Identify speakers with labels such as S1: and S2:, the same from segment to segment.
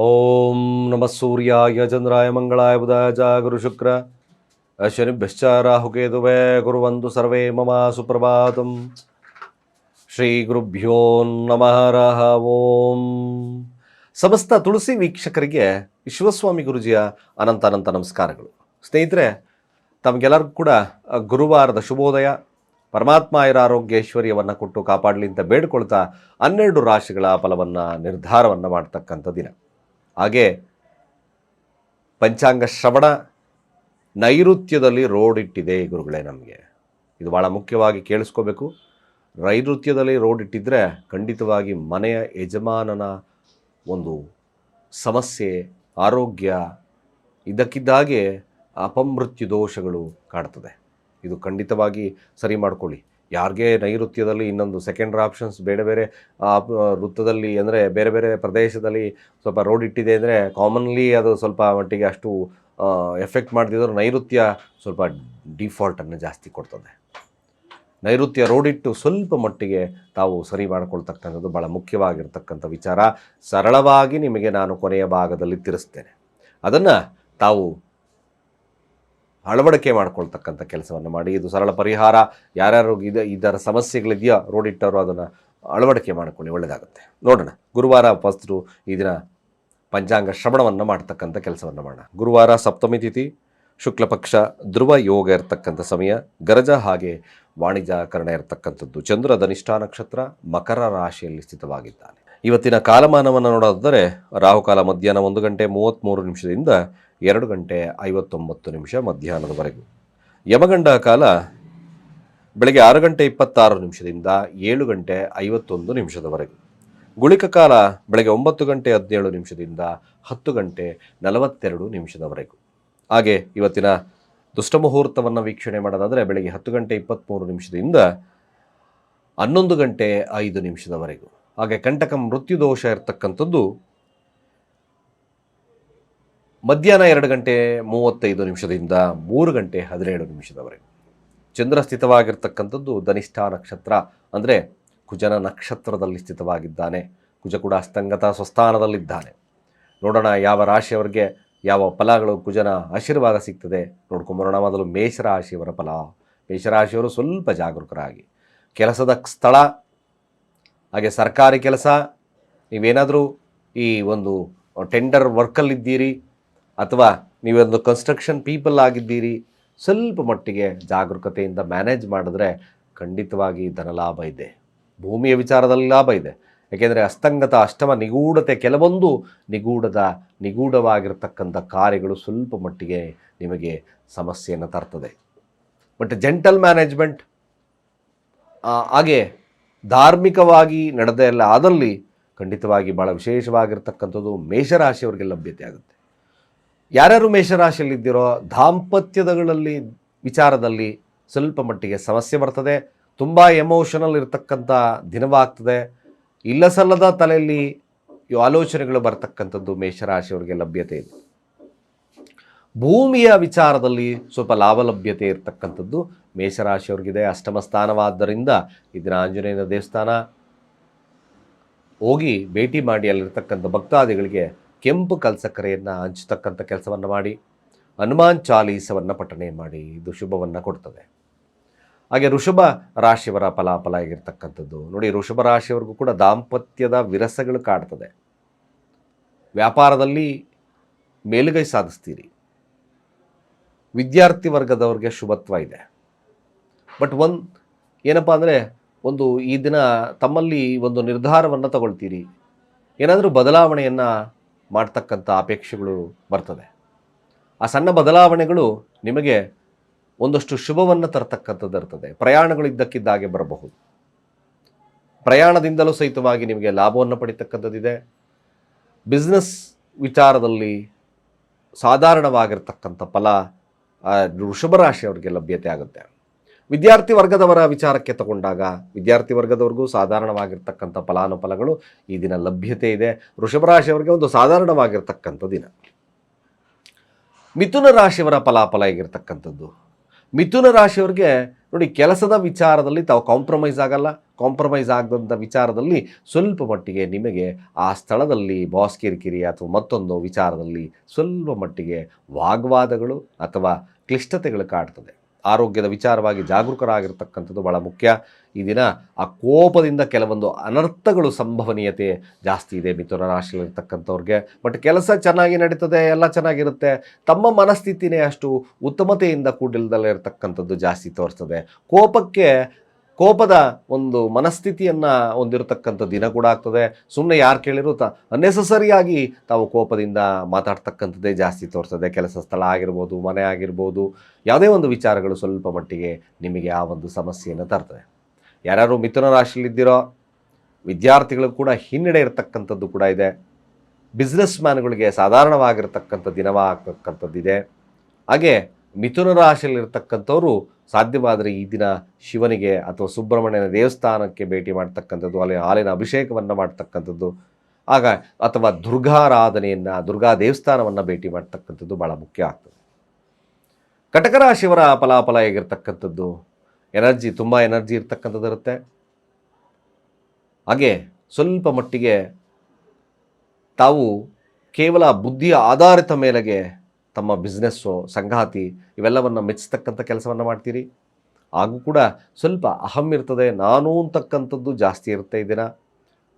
S1: ಓಂ ನಮಃ ಸೂರ್ಯಾಯ ಚಂದ್ರಾಯ ಮಂಗಳಾಯ ಬುಧಾಯ ಚ ಗುರು ಶುಕ್ರ ಶನಿಭ್ಯಶ್ಚ ರಾಹುಕೇತುವೇ ಕುರುವಂತು ಸರ್ವೇ ಮಮ ಸುಪ್ರಭಾತಂ ಶ್ರೀ ಗುರುಭ್ಯೋ ನಮಃ ರಹ ಓಂ ಸಮಸ್ತ ತುಳಸಿ ವೀಕ್ಷಕರಿಗೆ ವಿಶ್ವಸ್ವಾಮಿ ಗುರುಜಿಯ ಅನಂತ ಅನಂತ ನಮಸ್ಕಾರಗಳು. ಸ್ನೇಹಿತರೆ, ತಮಗೆಲ್ಲರಿಗೂ ಕೂಡ ಗುರುವಾರದ ಶುಭೋದಯ. ಪರಮಾತ್ಮ ಇರ ಆರೋಗ್ಯ ಐಶ್ವರ್ಯವನ್ನು ಕೊಟ್ಟು ಕಾಪಾಡಲಿ ಅಂತ ಬೇಡ್ಕೊಳ್ತಾ ಹನ್ನೆರಡು ರಾಶಿಗಳ ಫಲವನ್ನು ನಿರ್ಧಾರವನ್ನು ಮಾಡ್ತಕ್ಕಂಥ ದಿನ. ಹಾಗೆ ಪಂಚಾಂಗ ಶ್ರವಣ ನೈಋತ್ಯದಲ್ಲಿ ರೋಡ್ ಇಟ್ಟಿದೆ ಗುರುಗಳೇ ನಮಗೆ. ಇದು ಭಾಳ ಮುಖ್ಯವಾಗಿ ಕೇಳಿಸ್ಕೋಬೇಕು. ನೈಋತ್ಯದಲ್ಲಿ ರೋಡ್ ಇಟ್ಟಿದ್ರೆ ಖಂಡಿತವಾಗಿ ಮನೆಯ ಯಜಮಾನನ ಒಂದು ಸಮಸ್ಯೆ, ಆರೋಗ್ಯ, ಇದಕ್ಕಿದ್ದಾಗೆ ಅಪಮೃತ್ಯು ದೋಷಗಳು ಕಾಡ್ತದೆ. ಇದು ಖಂಡಿತವಾಗಿ ಸರಿ ಮಾಡ್ಕೊಳ್ಳಿ. ಯಾರಿಗೆ ನೈಋತ್ಯದಲ್ಲಿ ಇನ್ನೊಂದು ಸೆಕೆಂಡ್ರ್ ಆಪ್ಷನ್ಸ್ ಬೇರೆ ಬೇರೆ ವೃತ್ತದಲ್ಲಿ ಅಂದರೆ ಬೇರೆ ಬೇರೆ ಪ್ರದೇಶದಲ್ಲಿ ಸ್ವಲ್ಪ ರೋಡ್ ಇಟ್ಟಿದೆ ಅಂದರೆ ಕಾಮನ್ಲಿ ಅದು ಸ್ವಲ್ಪ ಮಟ್ಟಿಗೆ ಅಷ್ಟು ಎಫೆಕ್ಟ್ ಮಾಡ್ತಿದ್ರು ನೈಋತ್ಯ ಸ್ವಲ್ಪ ಡಿಫಾಲ್ಟನ್ನು ಜಾಸ್ತಿ ಕೊಡ್ತದೆ. ನೈಋತ್ಯ ರೋಡ್ ಇಟ್ಟು ಸ್ವಲ್ಪ ಮಟ್ಟಿಗೆ ತಾವು ಸರಿ ಮಾಡಿಕೊಳ್ತಕ್ಕಂಥದ್ದು ಭಾಳ ಮುಖ್ಯವಾಗಿರ್ತಕ್ಕಂಥ ವಿಚಾರ. ಸರಳವಾಗಿ ನಿಮಗೆ ನಾನು ಕೊನೆಯ ಭಾಗದಲ್ಲಿ ತಿಳಿಸ್ತೇನೆ. ಅದನ್ನು ತಾವು ಅಳವಡಿಕೆ ಮಾಡ್ಕೊಳ್ತಕ್ಕಂಥ ಕೆಲಸವನ್ನು ಮಾಡಿ. ಇದು ಸರಳ ಪರಿಹಾರ. ಯಾರ್ಯಾರು ಇದೆ, ಇದರ ಸಮಸ್ಯೆಗಳಿದೆಯೋ ರೋಡ್ ಇಟ್ಟವರು ಅದನ್ನು ಅಳವಡಿಕೆ ಮಾಡಿಕೊಳ್ಳಿ ಒಳ್ಳೆಯದಾಗುತ್ತೆ ನೋಡೋಣ. ಗುರುವಾರ ಫಸ್ಟು ಈ ದಿನ ಪಂಚಾಂಗ ಶ್ರವಣವನ್ನು ಮಾಡ್ತಕ್ಕಂಥ ಕೆಲಸವನ್ನು ಮಾಡೋಣ. ಗುರುವಾರ ಸಪ್ತಮಿ ತಿಥಿ, ಶುಕ್ಲಪಕ್ಷ, ಧ್ರುವ ಯೋಗ ಇರತಕ್ಕಂಥ ಸಮಯ. ಗರಜ ಹಾಗೆ ವಾಣಿಜ್ಯಕರಣ ಇರತಕ್ಕಂಥದ್ದು. ಚಂದ್ರ ಧನಿಷ್ಠಾ ನಕ್ಷತ್ರ ಮಕರ ರಾಶಿಯಲ್ಲಿ ಸ್ಥಿತವಾಗಿದ್ದಾನೆ. ಇವತ್ತಿನ ಕಾಲಮಾನವನ್ನು ನೋಡೋದಾದರೆ ರಾಹುಕಾಲ ಮಧ್ಯಾಹ್ನ ಒಂದು ಗಂಟೆ ಮೂವತ್ತ್ಮೂರು ನಿಮಿಷದಿಂದ ಎರಡು ಗಂಟೆ ಐವತ್ತೊಂಬತ್ತು ನಿಮಿಷ ಮಧ್ಯಾಹ್ನದವರೆಗೂ. ಯಮಗಂಡ ಕಾಲ ಬೆಳಗ್ಗೆ ಆರು ಗಂಟೆ ಇಪ್ಪತ್ತಾರು ನಿಮಿಷದಿಂದ ಏಳು ಗಂಟೆ ಐವತ್ತೊಂದು ನಿಮಿಷದವರೆಗೆ. ಗುಳಿಕ ಕಾಲ ಬೆಳಗ್ಗೆ ಒಂಬತ್ತು ಗಂಟೆ ಹದಿನೇಳು ನಿಮಿಷದಿಂದ ಹತ್ತು ಗಂಟೆ ನಲವತ್ತೆರಡು ನಿಮಿಷದವರೆಗೂ. ಹಾಗೆ ಇವತ್ತಿನ ದುಷ್ಟಮುಹೂರ್ತವನ್ನು ವೀಕ್ಷಣೆ ಮಾಡೋದಾದರೆ ಬೆಳಗ್ಗೆ ಹತ್ತು ಗಂಟೆ ಇಪ್ಪತ್ತ್ಮೂರು ನಿಮಿಷದಿಂದ ಹನ್ನೊಂದು ಗಂಟೆ ಐದು ನಿಮಿಷದವರೆಗೂ. ಹಾಗೆ ಕಂಟಕ ಮೃತ್ಯು ದೋಷ ಇರತಕ್ಕಂಥದ್ದು ಮಧ್ಯಾಹ್ನ ಎರಡು ಗಂಟೆ ಮೂವತ್ತೈದು ನಿಮಿಷದಿಂದ ಮೂರು ಗಂಟೆ ಹದಿನೇಳು ನಿಮಿಷದವರೆಗೆ. ಚಂದ್ರ ಸ್ಥಿತವಾಗಿರ್ತಕ್ಕಂಥದ್ದು ಧನಿಷ್ಠ ನಕ್ಷತ್ರ, ಅಂದರೆ ಕುಜನ ನಕ್ಷತ್ರದಲ್ಲಿ ಸ್ಥಿತವಾಗಿದ್ದಾನೆ. ಕುಜ ಕೂಡ ಅಸ್ತಂಗತ ಸ್ವಸ್ಥಾನದಲ್ಲಿದ್ದಾನೆ. ನೋಡೋಣ ಯಾವ ರಾಶಿಯವರಿಗೆ ಯಾವ ಫಲಗಳು ಕುಜನ ಆಶೀರ್ವಾದ ಸಿಗ್ತದೆ. ನೋಡ್ಕೊಂಬರೋಣ ಮೊದಲು ಮೇಷರಾಶಿಯವರ ಫಲ. ಮೇಷರಾಶಿಯವರು ಸ್ವಲ್ಪ ಜಾಗರೂಕರಾಗಿ. ಕೆಲಸದ ಸ್ಥಳ, ಹಾಗೆ ಸರ್ಕಾರಿ ಕೆಲಸ, ನೀವೇನಾದರೂ ಈ ಒಂದು ಟೆಂಡರ್ ವರ್ಕಲ್ಲಿದ್ದೀರಿ ಅಥವಾ ನೀವೊಂದು ಕನ್ಸ್ಟ್ರಕ್ಷನ್ ಪೀಪಲ್ ಆಗಿದ್ದೀರಿ, ಸ್ವಲ್ಪ ಮಟ್ಟಿಗೆ ಜಾಗರೂಕತೆಯಿಂದ ಮ್ಯಾನೇಜ್ ಮಾಡಿದ್ರೆ ಖಂಡಿತವಾಗಿ ಧನ ಲಾಭ ಇದೆ. ಭೂಮಿಯ ವಿಚಾರದಲ್ಲಿ ಲಾಭ ಇದೆ. ಏಕೆಂದರೆ ಅಸ್ತಂಗತ ಅಷ್ಟಮ ನಿಗೂಢತೆ, ಕೆಲವೊಂದು ನಿಗೂಢದ, ನಿಗೂಢವಾಗಿರತಕ್ಕಂಥ ಕಾರ್ಯಗಳು ಸ್ವಲ್ಪ ಮಟ್ಟಿಗೆ ನಿಮಗೆ ಸಮಸ್ಯೆಯನ್ನು ತರ್ತದೆ. ಬಟ್ ಜೆಂಟಲ್ ಮ್ಯಾನೇಜ್ಮೆಂಟ್ ಹಾಗೆ ಧಾರ್ಮಿಕವಾಗಿ ನಡೆದೆಲ್ಲ ಆದಲ್ಲಿ ಖಂಡಿತವಾಗಿ ಭಾಳ ವಿಶೇಷವಾಗಿರ್ತಕ್ಕಂಥದ್ದು ಮೇಷರಾಶಿಯವರಿಗೆ ಲಭ್ಯತೆ ಆಗುತ್ತೆ. ಯಾರ್ಯಾರು ಮೇಷರಾಶಿಯಲ್ಲಿದ್ದೀರೋ ದಾಂಪತ್ಯದಗಳಲ್ಲಿ ವಿಚಾರದಲ್ಲಿ ಸ್ವಲ್ಪ ಮಟ್ಟಿಗೆ ಸಮಸ್ಯೆ ಬರ್ತದೆ. ತುಂಬ ಎಮೋಷನಲ್ ಇರತಕ್ಕಂಥ ದಿನವಾಗ್ತದೆ. ಇಲ್ಲ ಸಲ್ಲದ ತಲೆಯಲ್ಲಿ ಆಲೋಚನೆಗಳು ಬರ್ತಕ್ಕಂಥದ್ದು ಮೇಷರಾಶಿಯವರಿಗೆ ಲಭ್ಯತೆ ಇದೆ. ಭೂಮಿಯ ವಿಚಾರದಲ್ಲಿ ಸ್ವಲ್ಪ ಲಾಭಲಭ್ಯತೆ ಇರತಕ್ಕಂಥದ್ದು ಮೇಷರಾಶಿಯವ್ರಿಗಿದೆ. ಅಷ್ಟಮ ಸ್ಥಾನವಾದ್ದರಿಂದ ಇದರ ಆಂಜನೇಯನ ದೇವಸ್ಥಾನ. ಹೋಗಿ ಭೇಟಿ ಮಾಡಿ ಅಲ್ಲಿರ್ತಕ್ಕಂಥ ಭಕ್ತಾದಿಗಳಿಗೆ ಕೆಂಪು ಕಲ್ಸಕ್ಕರೆಯನ್ನು ಹಂಚತಕ್ಕಂಥ ಕೆಲಸವನ್ನು ಮಾಡಿ, ಹನುಮಾನ್ ಚಾಲೀಸವನ್ನು ಪಠಣೆ ಮಾಡಿ ಇದು ಶುಭವನ್ನು ಕೊಡ್ತದೆ. ಹಾಗೆ ಋಷಭ ರಾಶಿಯವರ ಫಲಾಫಲ ಆಗಿರ್ತಕ್ಕಂಥದ್ದು. ನೋಡಿ, ಋಷಭ ರಾಶಿಯವರಿಗೂ ಕೂಡ ದಾಂಪತ್ಯದ ವಿರಸಗಳು ಕಾಡ್ತದೆ. ವ್ಯಾಪಾರದಲ್ಲಿ ಮೇಲುಗೈ ಸಾಧಿಸ್ತೀರಿ. ವಿದ್ಯಾರ್ಥಿ ವರ್ಗದವ್ರಿಗೆ ಶುಭತ್ವ ಇದೆ. ಬಟ್ ಒಂದು ಏನಪ್ಪ ಅಂದರೆ ಒಂದು ಈ ದಿನ ತಮ್ಮಲ್ಲಿ ಒಂದು ನಿರ್ಧಾರವನ್ನು ತಗೊಳ್ತೀರಿ. ಏನಾದರೂ ಬದಲಾವಣೆಯನ್ನು ಮಾಡ್ತಕ್ಕಂಥ ಅಪೇಕ್ಷೆಗಳು ಬರ್ತದೆ. ಆ ಸಣ್ಣ ಬದಲಾವಣೆಗಳು ನಿಮಗೆ ಒಂದಷ್ಟು ಶುಭವನ್ನು ತರತಕ್ಕಂಥದ್ದು ಇರ್ತದೆ. ಪ್ರಯಾಣಗಳು ಇದ್ದಕ್ಕಿದ್ದಾಗೆ ಬರಬಹುದು. ಪ್ರಯಾಣದಿಂದಲೂ ಸಹಿತವಾಗಿ ನಿಮಗೆ ಲಾಭವನ್ನು ಪಡಿತಕ್ಕಂಥದ್ದಿದೆ. ಬಿಸ್ನೆಸ್ ವಿಚಾರದಲ್ಲಿ ಸಾಧಾರಣವಾಗಿರ್ತಕ್ಕಂಥ ಫಲ ವೃಷಭ ರಾಶಿಯವರಿಗೆ ಲಭ್ಯತೆ ಆಗುತ್ತೆ. ವಿದ್ಯಾರ್ಥಿ ವರ್ಗದವರ ವಿಚಾರಕ್ಕೆ ತಗೊಂಡಾಗ ವಿದ್ಯಾರ್ಥಿ ವರ್ಗದವ್ರಿಗೂ ಸಾಧಾರಣವಾಗಿರ್ತಕ್ಕಂಥ ಫಲಾನುಫಲಗಳು ಈ ದಿನ ಲಭ್ಯತೆ ಇದೆ. ವೃಷಭ ರಾಶಿಯವರಿಗೆ ಒಂದು ಸಾಧಾರಣವಾಗಿರ್ತಕ್ಕಂಥ ದಿನ. ಮಿಥುನ ರಾಶಿಯವರ ಫಲಾಫಲ ಆಗಿರ್ತಕ್ಕಂಥದ್ದು ಮಿಥುನ ರಾಶಿಯವರಿಗೆ ನೋಡಿ ಕೆಲಸದ ವಿಚಾರದಲ್ಲಿ ತಾವು ಕಾಂಪ್ರಮೈಸ್ ಆಗಲ್ಲ. ಕಾಂಪ್ರಮೈಸ್ ಆಗದಂಥ ವಿಚಾರದಲ್ಲಿ ಸ್ವಲ್ಪ ಮಟ್ಟಿಗೆ ನಿಮಗೆ ಆ ಸ್ಥಳದಲ್ಲಿ ಬಾಸ್ ಕಿರಿಕಿರಿ ಅಥವಾ ಮತ್ತೊಂದು ವಿಚಾರದಲ್ಲಿ ಸ್ವಲ್ಪ ಮಟ್ಟಿಗೆ ವಾಗ್ವಾದಗಳು ಅಥವಾ ಕ್ಲಿಷ್ಟತೆಗಳು ಕಾಡ್ತದೆ. ಆರೋಗ್ಯದ ವಿಚಾರವಾಗಿ ಜಾಗರೂಕರಾಗಿರ್ತಕ್ಕಂಥದ್ದು ಬಹಳ ಮುಖ್ಯ. ಈ ದಿನ ಆ ಕೋಪದಿಂದ ಕೆಲವೊಂದು ಅನರ್ಥಗಳು ಸಂಭವನೀಯತೆ ಜಾಸ್ತಿ ಇದೆ ಮಿಥುನ ರಾಶಿಯಲ್ಲಿರ್ತಕ್ಕಂಥವ್ರಿಗೆ. ಬಟ್ ಕೆಲಸ ಚೆನ್ನಾಗಿ ನಡೀತದೆ, ಎಲ್ಲ ಚೆನ್ನಾಗಿರುತ್ತೆ. ತಮ್ಮ ಮನಸ್ಥಿತಿನೇ ಅಷ್ಟು ಉತ್ತಮತೆಯಿಂದ ಕೂಡಿಲ್ದಲ್ಲೇ ಇರತಕ್ಕಂಥದ್ದು ಜಾಸ್ತಿ ತೋರಿಸ್ತದೆ. ಕೋಪಕ್ಕೆ ಕೋಪದ ಒಂದು ಮನಸ್ಥಿತಿಯನ್ನು ಹೊಂದಿರತಕ್ಕಂಥ ದಿನ ಕೂಡ ಆಗ್ತದೆ. ಸುಮ್ಮನೆ ಯಾರು ಕೇಳಿದ್ರು ತ, ಅನ್ನೆಸಸರಿಯಾಗಿ ತಾವು ಕೋಪದಿಂದ ಮಾತಾಡ್ತಕ್ಕಂಥದ್ದೇ ಜಾಸ್ತಿ ತೋರಿಸ್ತದೆ ಕೆಲಸ ಸ್ಥಳ ಆಗಿರ್ಬೋದು, ಮನೆ ಆಗಿರ್ಬೋದು, ಯಾವುದೇ ಒಂದು ವಿಚಾರಗಳು ಸ್ವಲ್ಪ ಮಟ್ಟಿಗೆ ನಿಮಗೆ ಆ ಒಂದು ಸಮಸ್ಯೆಯನ್ನು ತರ್ತದೆ. ಯಾರ್ಯಾರು ಮಿಥುನ ರಾಶಿಯಲ್ಲಿದ್ದೀರೋ, ವಿದ್ಯಾರ್ಥಿಗಳು ಕೂಡ ಹಿನ್ನಡೆ ಇರತಕ್ಕಂಥದ್ದು ಕೂಡ ಇದೆ. ಬಿಸ್ನೆಸ್ ಮ್ಯಾನ್ಗಳಿಗೆ ಸಾಧಾರಣವಾಗಿರ್ತಕ್ಕಂಥ ದಿನವಾಗತಕ್ಕಂಥದ್ದಿದೆ. ಹಾಗೆ ಮಿಥುನ ರಾಶಿಯಲ್ಲಿರ್ತಕ್ಕಂಥವ್ರು ಸಾಧ್ಯವಾದರೆ ಈ ದಿನ ಶಿವನಿಗೆ ಅಥವಾ ಸುಬ್ರಹ್ಮಣ್ಯನ ದೇವಸ್ಥಾನಕ್ಕೆ ಭೇಟಿ ಮಾಡ್ತಕ್ಕಂಥದ್ದು, ಅಲ್ಲಿ ಹಾಲಿನ ಅಭಿಷೇಕವನ್ನು ಮಾಡ್ತಕ್ಕಂಥದ್ದು, ಆಗ ಅಥವಾ ದುರ್ಗಾರಾಧನೆಯನ್ನು, ದುರ್ಗಾ ದೇವಸ್ಥಾನವನ್ನು ಭೇಟಿ ಮಾಡ್ತಕ್ಕಂಥದ್ದು ಭಾಳ ಮುಖ್ಯ ಆಗ್ತದೆ. ಕಟಕ ರಾಶಿಯವರ ಫಲಾಫಲ ಹೇಗಿರ್ತಕ್ಕಂಥದ್ದು? ಎನರ್ಜಿ, ತುಂಬ ಎನರ್ಜಿ ಇರ್ತಕ್ಕಂಥದ್ದು ಇರುತ್ತೆ ಹಾಗೆ ಸ್ವಲ್ಪ ಮಟ್ಟಿಗೆ ತಾವು ಕೇವಲ ಬುದ್ಧಿಯ ಆಧಾರಿತ ಮೇಲೆಗೆ ತಮ್ಮ ಬಿಸ್ನೆಸ್ಸು ಸಂಗಾತಿ ಇವೆಲ್ಲವನ್ನು ಮೆಚ್ಚತಕ್ಕಂಥ ಕೆಲಸವನ್ನು ಮಾಡ್ತೀರಿ? ಹಾಗೂ ಕೂಡ ಸ್ವಲ್ಪ ಅಹಂ ಇರ್ತದೆ, ನಾನು ಅಂತಕ್ಕಂಥದ್ದು ಜಾಸ್ತಿ ಇರುತ್ತೆ ದಿನ.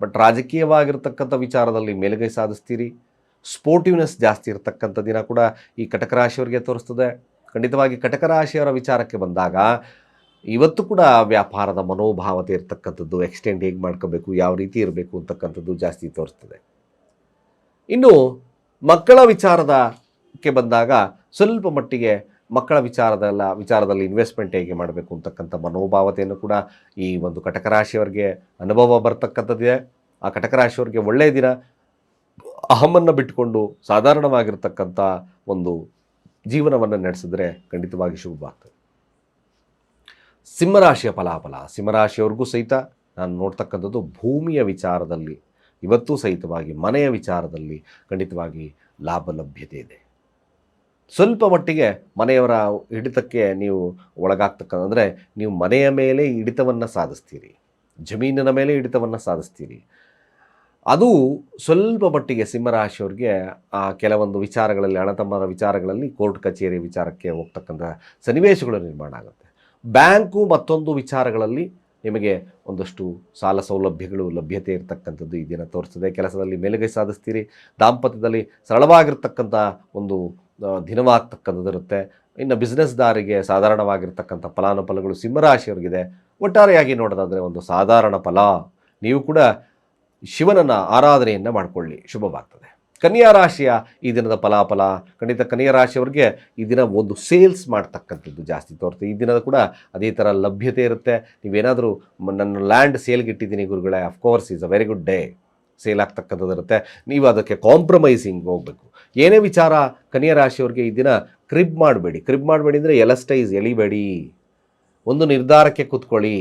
S1: ಬಟ್ ರಾಜಕೀಯವಾಗಿರ್ತಕ್ಕಂಥ ವಿಚಾರದಲ್ಲಿ ಮೇಲುಗೈ ಸಾಧಿಸ್ತೀರಿ. ಸ್ಪೋರ್ಟಿವ್ನೆಸ್ ಜಾಸ್ತಿ ಇರತಕ್ಕಂಥ ದಿನ ಕೂಡ ಈ ಕಟಕ ರಾಶಿಯವರಿಗೆ ತೋರಿಸ್ತದೆ. ಖಂಡಿತವಾಗಿ ಕಟಕ ರಾಶಿಯವರ ವಿಚಾರಕ್ಕೆ ಬಂದಾಗ ಇವತ್ತು ಕೂಡ ವ್ಯಾಪಾರದ ಮನೋಭಾವತೆ ಇರತಕ್ಕಂಥದ್ದು ಎಕ್ಸ್ಟೆಂಡ್ ಹೇಗೆ ಮಾಡ್ಕೋಬೇಕು, ಯಾವ ರೀತಿ ಇರಬೇಕು ಅಂತಕ್ಕಂಥದ್ದು ಜಾಸ್ತಿ ತೋರಿಸ್ತದೆ. ಇನ್ನು ಮಕ್ಕಳ ವಿಚಾರದಕ್ಕೆ ಬಂದಾಗ ಸ್ವಲ್ಪ ಮಟ್ಟಿಗೆ ಮಕ್ಕಳ ವಿಚಾರದಲ್ಲ, ವಿಚಾರದಲ್ಲಿ ಇನ್ವೆಸ್ಟ್ಮೆಂಟ್ ಹೇಗೆ ಮಾಡಬೇಕು ಅಂತಕ್ಕಂಥ ಮನೋಭಾವತೆಯನ್ನು ಕೂಡ ಈ ಒಂದು ಕಟಕ ರಾಶಿಯವರಿಗೆ ಅನುಭವ ಬರ್ತಕ್ಕಂಥದ್ದಿದೆ. ಆ ಕಟಕ ರಾಶಿಯವರಿಗೆ ಒಳ್ಳೆಯ ದಿನ ಅಹಮನ್ನು ಬಿಟ್ಟುಕೊಂಡು ಸಾಧಾರಣವಾಗಿರ್ತಕ್ಕಂಥ ಒಂದು ಜೀವನವನ್ನು ನಡೆಸಿದ್ರೆ ಖಂಡಿತವಾಗಿ ಶುಭವಾಗ್ತದೆ. ಸಿಂಹರಾಶಿಯ ಫಲಾಫಲ, ಸಿಂಹರಾಶಿಯವ್ರಿಗೂ ಸಹಿತ ನಾನು ನೋಡ್ತಕ್ಕಂಥದ್ದು ಭೂಮಿಯ ವಿಚಾರದಲ್ಲಿ, ಇವತ್ತೂ ಸಹಿತವಾಗಿ ಮನೆಯ ವಿಚಾರದಲ್ಲಿ ಖಂಡಿತವಾಗಿ ಲಾಭ ಲಭ್ಯತೆ ಇದೆ. ಸ್ವಲ್ಪ ಮಟ್ಟಿಗೆ ಮನೆಯವರ ಹಿಡಿತಕ್ಕೆ ನೀವು ಒಳಗಾಗ್ತಕ್ಕಂಥ ನೀವು ಮನೆಯ ಮೇಲೆ ಹಿಡಿತವನ್ನು ಸಾಧಿಸ್ತೀರಿ. ಜಮೀನಿನ ಮೇಲೆ ಹಿಡಿತವನ್ನು ಸಾಧಿಸ್ತೀರಿ. ಅದು ಸ್ವಲ್ಪ ಮಟ್ಟಿಗೆ ಸಿಂಹರಾಶಿಯವ್ರಿಗೆ ಆ ಕೆಲವೊಂದು ವಿಚಾರಗಳಲ್ಲಿ ಅಣತಮ್ಮರ ವಿಚಾರಗಳಲ್ಲಿ, ಕೋರ್ಟ್ ಕಚೇರಿ ವಿಚಾರಕ್ಕೆ ಹೋಗ್ತಕ್ಕಂಥ ಸನ್ನಿವೇಶಗಳು ನಿರ್ಮಾಣ ಆಗುತ್ತೆ. ಬ್ಯಾಂಕು ಮತ್ತೊಂದು ವಿಚಾರಗಳಲ್ಲಿ ನಿಮಗೆ ಒಂದಷ್ಟು ಸಾಲ ಸೌಲಭ್ಯಗಳು, ಲಭ್ಯತೆ ಇರತಕ್ಕಂಥದ್ದು ಈ ದಿನ ತೋರಿಸ್ತದೆ. ಕೆಲಸದಲ್ಲಿ ಮೇಲುಗೈ ಸಾಧಿಸ್ತೀರಿ. ದಾಂಪತ್ಯದಲ್ಲಿ ಸರಳವಾಗಿರ್ತಕ್ಕಂಥ ಒಂದು ಆ, ದಿನವಾಗ್ತಕ್ಕಂಥದ್ದು ಇರುತ್ತೆ. ಇನ್ನು ಬಿಸ್ನೆಸ್ದಾರಿಗೆ ಸಾಧಾರಣವಾಗಿರ್ತಕ್ಕಂಥ ಫಲಾನುಫಲಗಳು ಸಿಂಹರಾಶಿಯವರಿಗಿದೆ. ಒಟ್ಟಾರೆಯಾಗಿ ನೋಡೋದಾದರೆ ಒಂದು ಸಾಧಾರಣ ಫಲ. ನೀವು ಕೂಡ ಶಿವನನ್ನು ಆರಾಧನೆಯನ್ನು ಮಾಡಿಕೊಳ್ಳಿ. ಶುಭವಾಗ್ತದೆ. ಕನ್ಯಾ ರಾಶಿಯ ಈ ದಿನದ ಫಲಾಫಲ ಖಂಡಿತ ಕನ್ಯಾ ರಾಶಿಯವರಿಗೆ ಈ ದಿನ ಒಂದು ಸೇಲ್ಸ್ ಮಾಡ್ತಕ್ಕಂಥದ್ದು ಜಾಸ್ತಿ ತೋರುತ್ತೆ. ಈ ದಿನದ ಕೂಡ ಅದೇ ಥರ ಲಭ್ಯತೆ ಇರುತ್ತೆ. ನೀವೇನಾದರೂ ನನ್ನ ಲ್ಯಾಂಡ್ ಸೇಲ್ಗೆ ಇಟ್ಟಿದ್ದೀನಿ ಗುರುಗಳೇ of course is a very good day sale ಇರುತ್ತೆ ನೀವು ಅದಕ್ಕೆ ಕಾಂಪ್ರಮೈಸಿಂಗ್ ಹೋಗಬೇಕು. ಏನೇ ವಿಚಾರ ಕನ್ಯಾ ರಾಶಿಯವ್ರಿಗೆ ಈ ದಿನ ಕ್ರಿಬ್ ಮಾಡಬೇಡಿ. ಕ್ರಿಬ್ ಮಾಡಬೇಡಿ ಅಂದರೆ ಎಲಸ್ಟೈಸ್ ಎಳಿಬೇಡಿ. ಒಂದು ನಿರ್ಧಾರಕ್ಕೆ ಕೂತ್ಕೊಳ್ಳಿ.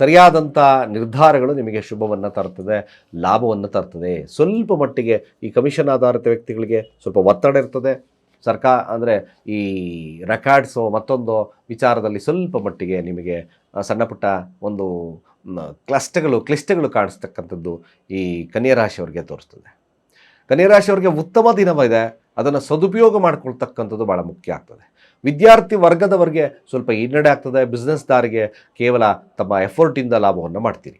S1: ಸರಿಯಾದಂಥ ನಿರ್ಧಾರಗಳು ನಿಮಗೆ ಶುಭವನ್ನು ತರ್ತದೆ, ಲಾಭವನ್ನು ತರ್ತದೆ. ಸ್ವಲ್ಪ ಮಟ್ಟಿಗೆ ಈ ಕಮಿಷನ್ ಆಧಾರಿತ ವ್ಯಕ್ತಿಗಳಿಗೆ ಸ್ವಲ್ಪ ಒತ್ತಡ ಇರ್ತದೆ. ಸರ್ಕಾರ ಅಂದರೆ ಈ ರೆಕಾರ್ಡ್ಸು ಮತ್ತೊಂದು ವಿಚಾರದಲ್ಲಿ ಸ್ವಲ್ಪ ಮಟ್ಟಿಗೆ ನಿಮಗೆ ಸಣ್ಣ ಪುಟ್ಟ ಒಂದು ಕ್ಲಸ್ಟಗಳು ಕ್ಲಿಷ್ಟಗಳು ಕಾಣಿಸ್ತಕ್ಕಂಥದ್ದು ಈ ಕನ್ಯಾ ರಾಶಿಯವರಿಗೆ ತೋರಿಸ್ತದೆ. ಕನ್ಯಾ ರಾಶಿಯವ್ರಿಗೆ ಉತ್ತಮ ದಿನವಿದೆ. ಅದನ್ನು ಸದುಪಯೋಗ ಮಾಡ್ಕೊಳ್ತಕ್ಕಂಥದ್ದು ಭಾಳ ಮುಖ್ಯ ಆಗ್ತದೆ. ವಿದ್ಯಾರ್ಥಿ ವರ್ಗದವರಿಗೆ ಸ್ವಲ್ಪ ಹಿನ್ನಡೆ ಆಗ್ತದೆ. ಬಿಸ್ನೆಸ್ದಾರಿಗೆ ಕೇವಲ ತಮ್ಮ ಎಫರ್ಟಿಂದ ಲಾಭವನ್ನು ಮಾಡ್ತೀರಿ.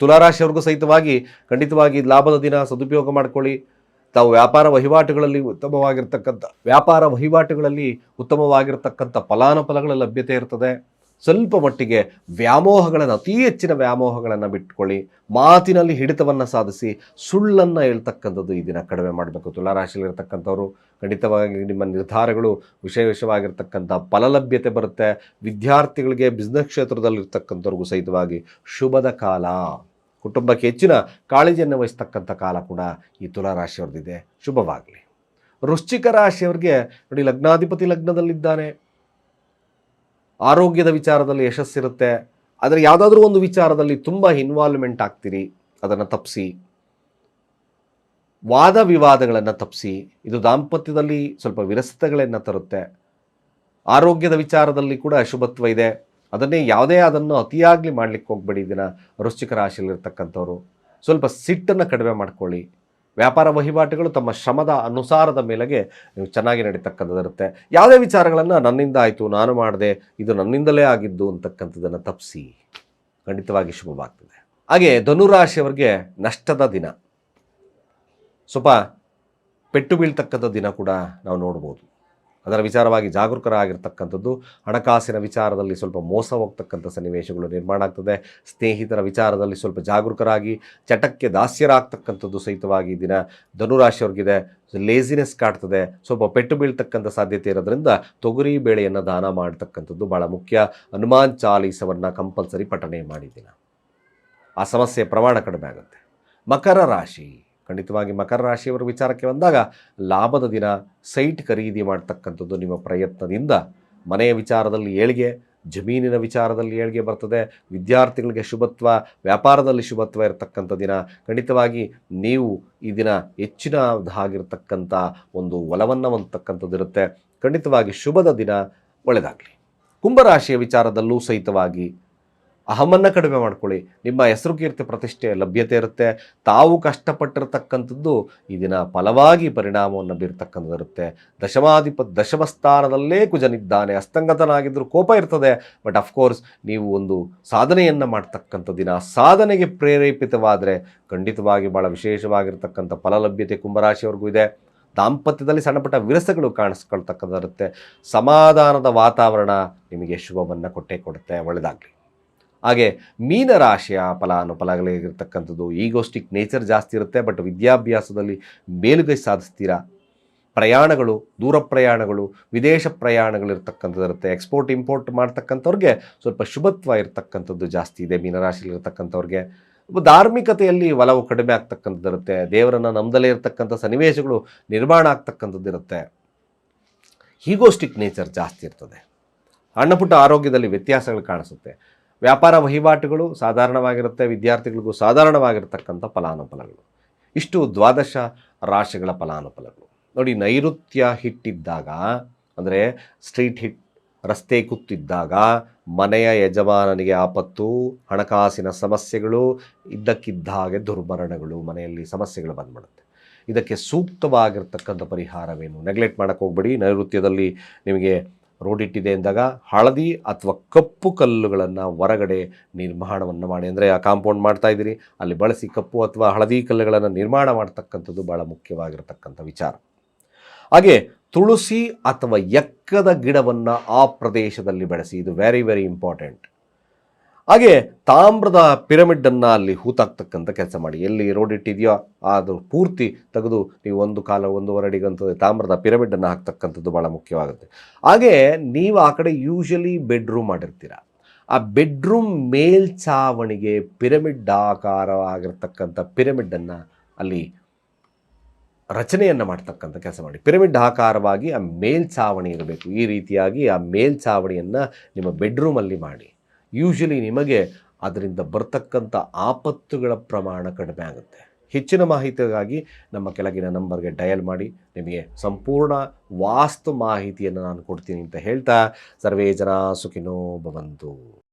S1: ತುಲಾರಾಶಿಯವ್ರಿಗೂ ಸಹಿತವಾಗಿ ಖಂಡಿತವಾಗಿ ಲಾಭದ ದಿನ ಸದುಪಯೋಗ ಮಾಡ್ಕೊಳ್ಳಿ. ತಾವು ವ್ಯಾಪಾರ ವಹಿವಾಟುಗಳಲ್ಲಿ ಉತ್ತಮವಾಗಿರ್ತಕ್ಕಂಥ ವ್ಯಾಪಾರ ವಹಿವಾಟುಗಳಲ್ಲಿ ಉತ್ತಮವಾಗಿರ್ತಕ್ಕಂಥ ಫಲಾನುಫಲಗಳ ಲಭ್ಯತೆ ಇರ್ತದೆ. ಸ್ವಲ್ಪ ಮಟ್ಟಿಗೆ ವ್ಯಾಮೋಹಗಳನ್ನು, ಅತಿ ಹೆಚ್ಚಿನ ವ್ಯಾಮೋಹಗಳನ್ನು ಬಿಟ್ಕೊಳ್ಳಿ. ಮಾತಿನಲ್ಲಿ ಹಿಡಿತವನ್ನು ಸಾಧಿಸಿ, ಸುಳ್ಳನ್ನು ಹೇಳ್ತಕ್ಕಂಥದ್ದು ಈ ದಿನ ಕಡಿಮೆ ಮಾಡಬೇಕು. ತುಲಾರಾಶಿಯಲ್ಲಿರ್ತಕ್ಕಂಥವ್ರು ಖಂಡಿತವಾಗಿ ನಿಮ್ಮ ನಿರ್ಧಾರಗಳು ವಿಷಯ ವಿಷಯವಾಗಿರ್ತಕ್ಕಂಥ ಫಲಲಭ್ಯತೆ ಬರುತ್ತೆ. ವಿದ್ಯಾರ್ಥಿಗಳಿಗೆ ಬಿಸ್ನೆಸ್ ಕ್ಷೇತ್ರದಲ್ಲಿರ್ತಕ್ಕಂಥವ್ರಿಗೂ ಸಹಿತವಾಗಿ ಶುಭದ ಕಾಲ. ಕುಟುಂಬಕ್ಕೆ ಹೆಚ್ಚಿನ ಕಾಳಜಿಯನ್ನು ವಹಿಸ್ತಕ್ಕಂಥ ಕಾಲ ಕೂಡ ಈ ತುಲಾರಾಶಿಯವ್ರದ್ದಿದೆ ಶುಭವಾಗಲಿ. ವೃಶ್ಚಿಕ ರಾಶಿಯವ್ರಿಗೆ ನೋಡಿ, ಲಗ್ನಾಧಿಪತಿ ಲಗ್ನದಲ್ಲಿದ್ದಾನೆ. ಆರೋಗ್ಯದ ವಿಚಾರದಲ್ಲಿ ಯಶಸ್ಸಿರುತ್ತೆ. ಆದರೆ ಯಾವುದಾದ್ರೂ ಒಂದು ವಿಚಾರದಲ್ಲಿ ತುಂಬ ಇನ್ವಾಲ್ವ್ಮೆಂಟ್ ಆಗ್ತೀರಿ, ಅದನ್ನು ತಪ್ಪಿಸಿ ವಾದ ವಿವಾದಗಳನ್ನು ತಪ್ಪಿಸಿ ಇದು ದಾಂಪತ್ಯದಲ್ಲಿ ಸ್ವಲ್ಪ ವಿರಸತೆಗಳನ್ನು ತರುತ್ತೆ. ಆರೋಗ್ಯದ ವಿಚಾರದಲ್ಲಿ ಕೂಡ ಅಶುಭತ್ವ ಇದೆ. ಅದನ್ನೇ ಯಾವುದೇ ಅದನ್ನು ಅತಿಯಾಗಲಿ ಮಾಡ್ಲಿಕ್ಕೆ ಹೋಗ್ಬೇಡಿ ದಿನ ವೃಶ್ಚಿಕ ರಾಶಿಯಲ್ಲಿರ್ತಕ್ಕಂಥವ್ರು. ಸ್ವಲ್ಪ ಸಿಟ್ಟನ್ನು ಕಡಿಮೆ ಮಾಡ್ಕೊಳ್ಳಿ. ವ್ಯಾಪಾರ ವಹಿವಾಟುಗಳು ತಮ್ಮ ಶ್ರಮದ ಅನುಸಾರದ ಮೇಲೆಗೆ ಚೆನ್ನಾಗಿ ನಡೀತಕ್ಕಂಥದ್ದಿರುತ್ತೆ ಯಾವುದೇ ವಿಚಾರಗಳನ್ನು ನನ್ನಿಂದ ಆಯಿತು, ನಾನು ಮಾಡಿದೆ, ಇದು ನನ್ನಿಂದಲೇ ಆಗಿದ್ದು ಅಂತಕ್ಕಂಥದ್ದನ್ನು ತಪ್ಪಿಸಿ. ಖಂಡಿತವಾಗಿ ಶುಭವಾಗ್ತದೆ. ಹಾಗೆ ಧನುರಾಶಿಯವರಿಗೆ ನಷ್ಟದ ದಿನ. ಸ್ವಲ್ಪ ಪೆಟ್ಟು ಬೀಳ್ತಕ್ಕಂಥ ದಿನ ಕೂಡ ನಾವು ನೋಡ್ಬೋದು. ಅದರ ವಿಚಾರವಾಗಿ ಜಾಗರೂಕರಾಗಿರ್ತಕ್ಕಂಥದ್ದು, ಹಣಕಾಸಿನ ವಿಚಾರದಲ್ಲಿ ಸ್ವಲ್ಪ ಮೋಸ ಹೋಗ್ತಕ್ಕಂಥ ಸನ್ನಿವೇಶಗಳು ನಿರ್ಮಾಣ ಆಗ್ತದೆ. ಸ್ನೇಹಿತರ ವಿಚಾರದಲ್ಲಿ ಸ್ವಲ್ಪ ಜಾಗರೂಕರಾಗಿ, ಚಟಕ್ಕೆ ದಾಸ್ಯರಾಗ್ತಕ್ಕಂಥದ್ದು ಸಹಿತವಾಗಿ ದಿನ ಧನುರಾಶಿಯವ್ರಿಗಿದೆ ಲೇಸಿನೆಸ್ ಕಾಡ್ತದೆ ಸ್ವಲ್ಪ ಪೆಟ್ಟು ಬೀಳ್ತಕ್ಕಂಥ ಸಾಧ್ಯತೆ ಇರೋದ್ರಿಂದ ತೊಗರಿ ಬೇಳೆಯನ್ನು ದಾನ ಮಾಡ್ತಕ್ಕಂಥದ್ದು ಭಾಳ ಮುಖ್ಯ. ಹನುಮಾನ್ ಚಾಲೀಸವನ್ನು ಕಂಪಲ್ಸರಿ ಪಠಣೆ ಮಾಡಿದ್ದೀನಿ. ಆ ಸಮಸ್ಯೆ ಪ್ರಮಾಣ ಕಡಿಮೆ ಆಗುತ್ತೆ. ಮಕರ ರಾಶಿ. ಖಂಡಿತವಾಗಿ ಮಕರ ರಾಶಿಯವರ ವಿಚಾರಕ್ಕೆ ಬಂದಾಗ ಲಾಭದ ದಿನ ಸೈಟ್ ಖರೀದಿ ಮಾಡ್ತಕ್ಕಂಥದ್ದು ನಿಮ್ಮ ಪ್ರಯತ್ನದಿಂದ. ಮನೆಯ ವಿಚಾರದಲ್ಲಿ ಏಳಿಗೆ, ಜಮೀನಿನ ವಿಚಾರದಲ್ಲಿ ಏಳಿಗೆ ಬರ್ತದೆ. ವಿದ್ಯಾರ್ಥಿಗಳಿಗೆ ಶುಭತ್ವ, ವ್ಯಾಪಾರದಲ್ಲಿ ಶುಭತ್ವ ಇರತಕ್ಕಂಥ ದಿನ. ಖಂಡಿತವಾಗಿ ನೀವು ಈ ದಿನ ಹೆಚ್ಚಿನದಾಗಿರ್ತಕ್ಕಂಥ ಒಂದು ಒಲವನ್ನು ಹೊಂದತಕ್ಕಂಥದ್ದು ಇರುತ್ತೆ. ಖಂಡಿತವಾಗಿ ಶುಭದ ದಿನ ಒಳ್ಳೆಯದಾಗಲಿ ಕುಂಭರಾಶಿಯ ವಿಚಾರದಲ್ಲೂ ಸಹಿತವಾಗಿ ಅಹಮನ್ನು ಕಡಿಮೆ ಮಾಡ್ಕೊಳ್ಳಿ. ನಿಮ್ಮ ಹೆಸರು ಕೀರ್ತಿ ಪ್ರತಿಷ್ಠೆ ಲಭ್ಯತೆ ಇರುತ್ತೆ. ತಾವು ಕಷ್ಟಪಟ್ಟಿರತಕ್ಕಂಥದ್ದು ಈ ದಿನ ಫಲವಾಗಿ ಪರಿಣಾಮವನ್ನು ಬೀರ್ತಕ್ಕಂಥದ್ದು ಇರುತ್ತೆ ದಶಮಾಧಿಪ ದಶಮ ಸ್ಥಾನದಲ್ಲೇ ಕುಜನಿದ್ದಾನೆ. ಅಸ್ತಂಗತನಾಗಿದ್ದರೂ ಕೋಪ ಇರ್ತದೆ. ಬಟ್ ಅಫ್ಕೋರ್ಸ್ ನೀವು ಒಂದು ಸಾಧನೆಯನ್ನು ಮಾಡ್ತಕ್ಕಂಥ ದಿನ. ಸಾಧನೆಗೆ ಪ್ರೇರೇಪಿತವಾದರೆ ಖಂಡಿತವಾಗಿ ಭಾಳ ವಿಶೇಷವಾಗಿರ್ತಕ್ಕಂಥ ಫಲಲಭ್ಯತೆ ಕುಂಭರಾಶಿಯವ್ರಿಗೂ ಇದೆ. ದಾಂಪತ್ಯದಲ್ಲಿ ಸಣ್ಣಪುಟ್ಟ ವಿರಸಗಳು ಕಾಣಿಸ್ಕೊಳ್ತಕ್ಕಂಥದ್ದಿರುತ್ತೆ. ಸಮಾಧಾನದ ವಾತಾವರಣ ನಿಮಗೆ ಶುಭವನ್ನು ಕೊಟ್ಟೇ ಕೊಡುತ್ತೆ. ಒಳ್ಳೆಯದಾಗಲಿ ಹಾಗೆ ಮೀನರಾಶಿಯ ಫಲಾನುಫಲಗಳಿರ್ತಕ್ಕಂಥದ್ದು ಈಗೋಸ್ಟಿಕ್ ನೇಚರ್ ಜಾಸ್ತಿ ಇರುತ್ತೆ, ಬಟ್ ವಿದ್ಯಾಭ್ಯಾಸದಲ್ಲಿ ಮೇಲುಗೈ ಸಾಧಿಸ್ತೀರಾ? ಪ್ರಯಾಣಗಳು, ದೂರ ಪ್ರಯಾಣಗಳು, ವಿದೇಶ ಪ್ರಯಾಣಗಳಿರ್ತಕ್ಕಂಥದ್ದು ಇರುತ್ತೆ. ಎಕ್ಸ್ಪೋರ್ಟ್, ಇಂಪೋರ್ಟ್ ಮಾಡ್ತಕ್ಕಂಥವ್ರಿಗೆ ಸ್ವಲ್ಪ ಶುಭತ್ವ ಇರತಕ್ಕಂಥದ್ದು ಜಾಸ್ತಿ ಇದೆ ಮೀನರಾಶಿಲಿರ್ತಕ್ಕಂಥವ್ರಿಗೆ ಧಾರ್ಮಿಕತೆಯಲ್ಲಿ ಒಲವು ಕಡಿಮೆ ಆಗ್ತಕ್ಕಂಥದ್ದು ಇರುತ್ತೆ. ದೇವರನ್ನು ನಮ್ಮದಲ್ಲೇ ಇರತಕ್ಕಂಥ ಸನ್ನಿವೇಶಗಳು ನಿರ್ಮಾಣ ಆಗ್ತಕ್ಕಂಥದ್ದು ಇರುತ್ತೆ. ನೇಚರ್ ಜಾಸ್ತಿ ಇರ್ತದೆ. ಸಣ್ಣಪುಟ್ಟ ಆರೋಗ್ಯದಲ್ಲಿ ವ್ಯತ್ಯಾಸಗಳು ಕಾಣಿಸುತ್ತೆ. ವ್ಯಾಪಾರ ವಹಿವಾಟುಗಳು ಸಾಧಾರಣವಾಗಿರುತ್ತೆ, ವಿದ್ಯಾರ್ಥಿಗಳಿಗೂ ಸಾಧಾರಣವಾಗಿರತಕ್ಕಂಥ ಫಲಾನುಫಲಗಳು. ಇಷ್ಟು ದ್ವಾದಶ ರಾಶಿಗಳ ಫಲಾನುಫಲಗಳು. ನೋಡಿ, ನೈಋತ್ಯ ಹಿಟ್ಟಿದ್ದಾಗ, ಅಂದರೆ ಸ್ಟ್ರೀಟ್ ಹಿಟ್, ರಸ್ತೆ ಕುತ್ತಿದ್ದಾಗ, ಮನೆಯ ಯಜಮಾನನಿಗೆ ಆಪತ್ತು, ಹಣಕಾಸಿನ ಸಮಸ್ಯೆಗಳು, ಇದ್ದಕ್ಕಿದ್ದ ಹಾಗೆ ದುರ್ಮರಣಗಳು, ಮನೆಯಲ್ಲಿ ಸಮಸ್ಯೆಗಳು ಬಂದ್ಬಿಡುತ್ತೆ. ಇದಕ್ಕೆ ಸೂಕ್ತವಾಗಿರ್ತಕ್ಕಂಥ ಪರಿಹಾರವೇನು? ನೆಗ್ಲೆಕ್ಟ್ ಮಾಡೋಕ್ಕೆ ಹೋಗ್ಬೇಡಿ. ನೈಋತ್ಯದಲ್ಲಿ ನಿಮಗೆ ರೋಡ್ ಅಂದಾಗ ಹಳದಿ ಅಥವಾ ಕಪ್ಪು ಕಲ್ಲುಗಳನ್ನು ಹೊರಗಡೆ ನಿರ್ಮಾಣವನ್ನು ಮಾಡಿ. ಅಂದರೆ ಆ ಕಾಂಪೌಂಡ್ ಮಾಡ್ತಾ ಇದ್ದೀರಿ, ಅಲ್ಲಿ ಬಳಸಿ ಕಪ್ಪು ಅಥವಾ ಹಳದಿ ಕಲ್ಲುಗಳನ್ನು ನಿರ್ಮಾಣ ಮಾಡ್ತಕ್ಕಂಥದ್ದು ಭಾಳ ಮುಖ್ಯವಾಗಿರತಕ್ಕಂಥ ವಿಚಾರ. ಹಾಗೆ ತುಳಸಿ ಅಥವಾ ಎಕ್ಕದ ಗಿಡವನ್ನು ಆ ಪ್ರದೇಶದಲ್ಲಿ ಬೆಳೆಸಿ, ಇದು ವೆರಿ ವೆರಿ ಇಂಪಾರ್ಟೆಂಟ್ ಹಾಗೆ ತಾಮ್ರದ ಪಿರಮಿಡನ್ನು ಅಲ್ಲಿ ಹೂತಾಕ್ತಕ್ಕಂಥ ಕೆಲಸ ಮಾಡಿ. ಎಲ್ಲಿ ರೋಡ್ ಇಟ್ಟಿದೆಯೋ ಅದು ಪೂರ್ತಿ ತೆಗೆದು ನೀವು ಒಂದು ಕಾಲ ಒಂದೂವರೆ ಅಡಿಗಂತ ತಾಮ್ರದ ಪಿರಮಿಡನ್ನು ಹಾಕ್ತಕ್ಕಂಥದ್ದು ಭಾಳ ಮುಖ್ಯವಾಗುತ್ತೆ. ಹಾಗೆ ನೀವು ಆ ಕಡೆ ಯೂಶಲಿ ಬೆಡ್ರೂಮ್ ಮಾಡಿರ್ತೀರ. ಆ ಬೆಡ್ರೂಮ್ ಮೇಲ್ಛಾವಣಿಗೆ ಪಿರಮಿಡ್ ಆಕಾರವಾಗಿರ್ತಕ್ಕಂಥ ಪಿರಮಿಡನ್ನು ಅಲ್ಲಿ ರಚನೆಯನ್ನು ಮಾಡ್ತಕ್ಕಂಥ ಕೆಲಸ ಮಾಡಿ. ಪಿರಮಿಡ್ ಆಕಾರವಾಗಿ ಆ ಮೇಲ್ಛಾವಣಿ ಇರಬೇಕು. ಈ ರೀತಿಯಾಗಿ ಆ ಮೇಲ್ಛಾವಣಿಯನ್ನು ನಿಮ್ಮ ಬೆಡ್ರೂಮಲ್ಲಿ ಮಾಡಿ. ಯೂಶಲಿ ನಿಮಗೆ ಅದರಿಂದ ಬರ್ತಕ್ಕಂಥ ಆಪತ್ತುಗಳ ಪ್ರಮಾಣ ಕಡಿಮೆ ಆಗುತ್ತೆ. ಹೆಚ್ಚಿನ ಮಾಹಿತಿಗಾಗಿ ನಮ್ಮ ಕೆಳಗಿನ ನಂಬರ್ಗೆ ಡಯಲ್ ಮಾಡಿ. ನಿಮಗೆ ಸಂಪೂರ್ಣ ವಾಸ್ತು ಮಾಹಿತಿಯನ್ನು ನಾನು ಕೊಡ್ತೀನಿ ಅಂತ ಹೇಳ್ತಾ ಸರ್ವೇ ಜನ ಸುಖಿನೋ ಭವಂತು.